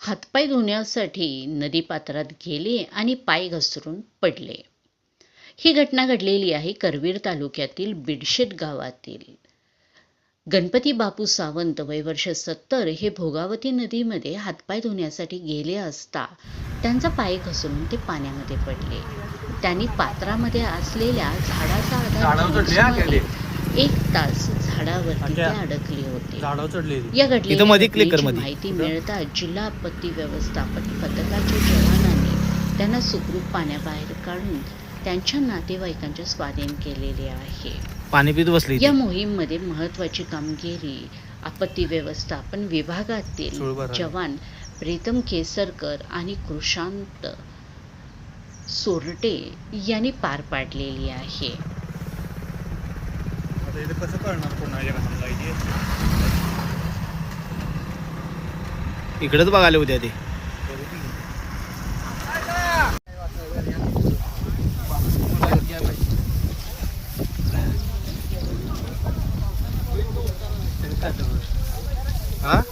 हातपाय धुण्यासाठी नदीपात्रात गेले आणि पाय घसरून पडले. ही घटना घडलेली आहे करवीर तालुक्यातील बिडशेत गावातील. गणपती बापू सावंत वय वर्ष सत्तर हे भोगावती नदीमध्ये हातपाय धुण्यासाठी गेले असता त्यांचा पाय घसरून ते पाण्यामध्ये पडले. त्यांनी पात्रामध्ये असलेल्या झाडाचा आधार. एक तास झाडावरती. अडकले होते या इथं मध्ये click कर घटनेची मध्ये. माहिती मिळताच जिल्हा आपत्ती व्यवस्थापन पथकाच्या जवानांनी त्यांना सुखरूप पाण्याबाहेर काढून त्यांच्या नातेवाईकांच्या स्वाधीन केलेले आहे पाणी पित बसली या मोहीममध्ये महत्वाची कामगिरी आपत्ती व्यवस्थापन विभागातील. जवान प्रीतम केसरकर आणि कृषांत सोरटे यांनी पार पाडलेली आहे तर कसं कळणार कोणाच्या माहिती इकडेच बघायला उद्या ते. हा?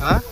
huh?